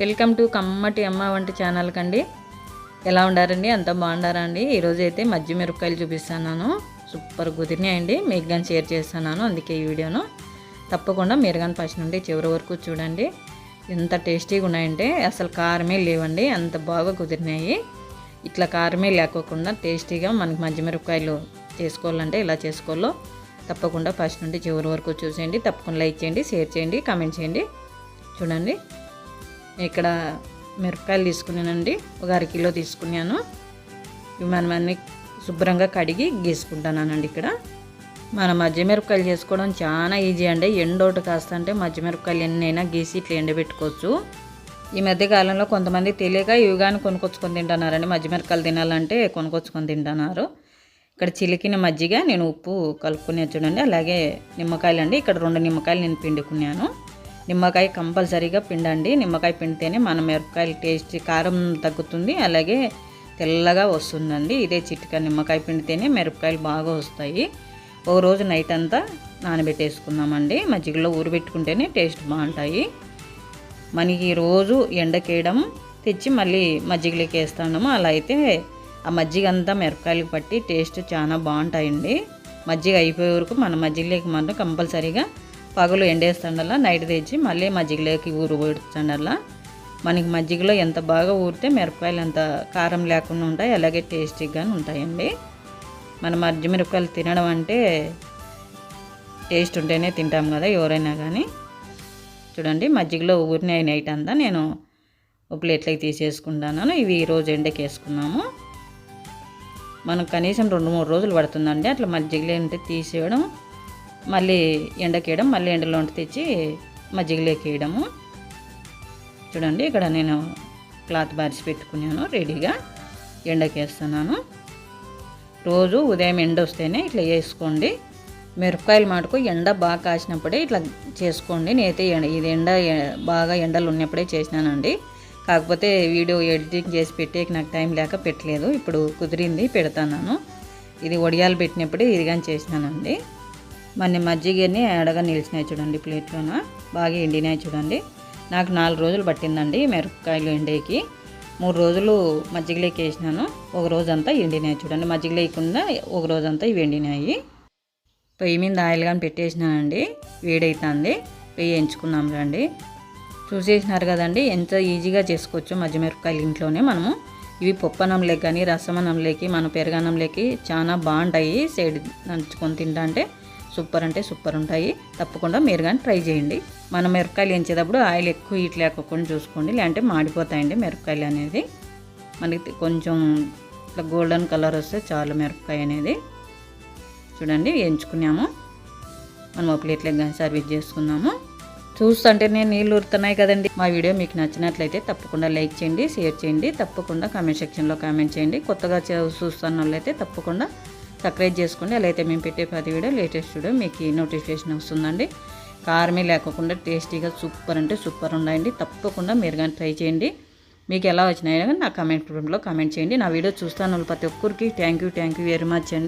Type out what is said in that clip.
Welcome to కమ్మటి అమ్మ వంటి ఛానల్ కండి. ఎలా ఉండారండి? అంత బాగుండారా అండి? ఈరోజు అయితే మజ్జి మిరపకాయలు చూపిస్తున్నాను. సూపర్ కుదిరినాయండి మీకు కానీ షేర్ చేస్తున్నాను. అందుకే ఈ వీడియోను తప్పకుండా మీరు కానీ ఫస్ట్ నుండి చివరి వరకు చూడండి. ఎంత టేస్టీగా ఉన్నాయంటే అసలు కారమే లేవండి. అంత బాగా కుదిరినాయి. ఇట్లా కారమే లేకోకుండా టేస్టీగా మనకి మజ్జి మిరపకాయలు చేసుకోవాలంటే ఇలా చేసుకోవాలో తప్పకుండా ఫస్ట్ నుండి చివరి వరకు చూసేయండి. తప్పకుండా లైక్ చేయండి షేర్ చేయండి కామెంట్ చేయండి. చూడండి. ఇక్కడ మిరపకాయలు తీసుకున్నానండి. ఒక అర కిలో తీసుకున్నాను. ఇవి మనం అన్ని శుభ్రంగా కడిగి గీసుకుంటానండి ఇక్కడ. మన మధ్య మిరపకాయలు చేసుకోవడం చాలా ఈజీ అండి. ఎండోటి కాస్త అంటే మధ్య మిరపకాయలు ఎన్నైనా గీసి ఇట్లా ఎండబెట్టుకోవచ్చు. ఈ మధ్య కాలంలో కొంతమంది తెలియక ఇవి కానీ కొనుక్కొచ్చుకొని తింటున్నారండి. మధ్య మిరపకాయలు తినాలంటే కొనుక్కొచ్చుకొని తింటున్నారు. ఇక్కడ చిలికిన మజ్జిగ నేను ఉప్పు కలుపుకునే చూడండి. అలాగే నిమ్మకాయలు అండి ఇక్కడ రెండు నిమ్మకాయలు నేను పిండుకున్నాను. నిమ్మకాయ కంపల్సరీగా పిండండి. నిమ్మకాయ పిండితేనే మన మిరపకాయలు టేస్ట్ కారం తగ్గుతుంది. అలాగే తెల్లగా వస్తుందండి. ఇదే చిట్కా నిమ్మకాయ పిండితేనే మిరపకాయలు బాగా వస్తాయి. ఒక రోజు నైట్ అంతా నానబెట్టేసుకుందామండి. మజ్జిగలో ఊరబెట్టుకుంటేనే టేస్ట్ బాగుంటాయి. మనకి రోజు ఎండకేయడం తెచ్చి మళ్ళీ మజ్జిగలోకి వేస్తాము అలా అయితే ఆ మజ్జిగ అంతా మిరపకాయలకు పట్టి టేస్ట్ చాలా బాగుంటాయండి. మజ్జిగ అయిపోయే వరకు మన మజ్జిగలోకి మనం కంపల్సరీగా పగలు ఎండేస్తుండల్లా నైట్ తెచ్చి మళ్ళీ మజ్జిగలోకి ఊరు పెడుతుండల్లా మనకి మజ్జిగలో ఎంత బాగా ఊరితే మిరపకాయలు అంత కారం లేకుండా ఉంటాయి అలాగే టేస్టీగానే ఉంటాయండి. మన మజ్జి మిరపకాయలు తినడం అంటే టేస్ట్ ఉంటేనే తింటాం కదా ఎవరైనా కానీ చూడండి మజ్జిగలో ఊరినాయి నైట్ అంతా. నేను ఒక ప్లేట్లకి తీసేసుకుంటాను ఇవి ఈరోజు ఎండకి వేసుకున్నాము. మనకు కనీసం రెండు మూడు రోజులు పడుతుందండి. అట్లా మజ్జిగలో ఏంటంటే తీసేయడం మళ్ళీ ఎండకేయడం మళ్ళీ ఎండలో తెచ్చి మజ్జిగలోకి వేయడము చూడండి ఇక్కడ నేను క్లాత్ బారిసి పెట్టుకున్నాను రెడీగా ఎండకేస్తున్నాను. రోజు ఉదయం ఎండ వస్తేనే ఇట్లా వేసుకోండి. మిరపకాయలు మాటకు ఎండ బాగా కాసినప్పుడే ఇట్లా చేసుకోండి. నేనైతే ఇది ఎండ బాగా ఎండలు ఉన్నప్పుడే చేసినానండి. కాకపోతే వీడియో ఎడిటింగ్ చేసి పెట్టేకి నాకు టైం లేక పెట్టలేదు. ఇప్పుడు కుదిరింది పెడతాను ఇది వడియాలు పెట్టినప్పుడే ఇది కానీ చేసినానండి. మన మజ్జిగని ఏడగా నిలిచినాయి చూడండి ప్లేట్లోన. బాగా ఎండినాయి చూడండి. నాకు నాలుగు రోజులు పట్టిందండి మిరపకాయలు ఎండేకి. మూడు రోజులు మజ్జిగలోకి వేసినాను. ఒక రోజంతా ఎండినాయి చూడండి. మజ్జిగ లేకుండా ఒక రోజంతా ఇవి ఎండినాయి. పొయ్యి మీద ఆయిల్ కానీ పెట్టేసినానండి. వేడైతుంది. పొయ్యి ఎంచుకున్నాం రండి. చూసేసినారు కదండి ఎంత ఈజీగా చేసుకోవచ్చు మజ్జి మిరపకాయలు ఇంట్లోనే మనము. ఇవి పప్పనంలోకి కానీ రసమనంలోకి మన పెరగన్నంలోకి చాలా బాగుంటాయి. సైడ్ నంచుకొని తింటా అంటే సూపర్ అంటే సూపర్ ఉంటాయి. తప్పకుండా మీరు కానీ ట్రై చేయండి. మనం మిరపకాయలు ఎంచేటప్పుడు ఆయిల్ ఎక్కువ హీట్ లేకుండా చూసుకోండి. లేదంటే మాడిపోతాయండి మిరపకాయలు అనేది. మనకి కొంచెం ఇట్లా గోల్డెన్ కలర్ వస్తే చాలు మిరపకాయ అనేది. చూడండి ఎంచుకున్నాము. మనం ఒక ప్లేట్లకు కానీ సర్వీస్ అంటే నేను నీళ్ళు ఉరుతున్నాయి కదండి. మా వీడియో మీకు నచ్చినట్లయితే తప్పకుండా లైక్ చేయండి షేర్ చేయండి. తప్పకుండా కామెంట్ సెక్షన్లో కామెంట్ చేయండి. కొత్తగా చూస్తున్న వాళ్ళైతే తప్పకుండా సబ్స్క్రైబ్ చేసుకోండి అలా అయితే మేము పెట్టే ప్రతి వీడియో లేటెస్ట్ వీడియో మీకు నోటిఫికేషన్ వస్తుందండి. కారమే లేకుండా టేస్టీగా సూపర్ అంటే సూపర్ ఉన్నాయండి. తప్పకుండా మీరు కానీ ట్రై చేయండి. మీకు ఎలా వచ్చినాయో కానీ నా కమెంట్ రూమ్లో కామెంట్ చేయండి. నా వీడియో చూస్తాను ప్రతి ఒక్కరికి thank you thank you very much అండి.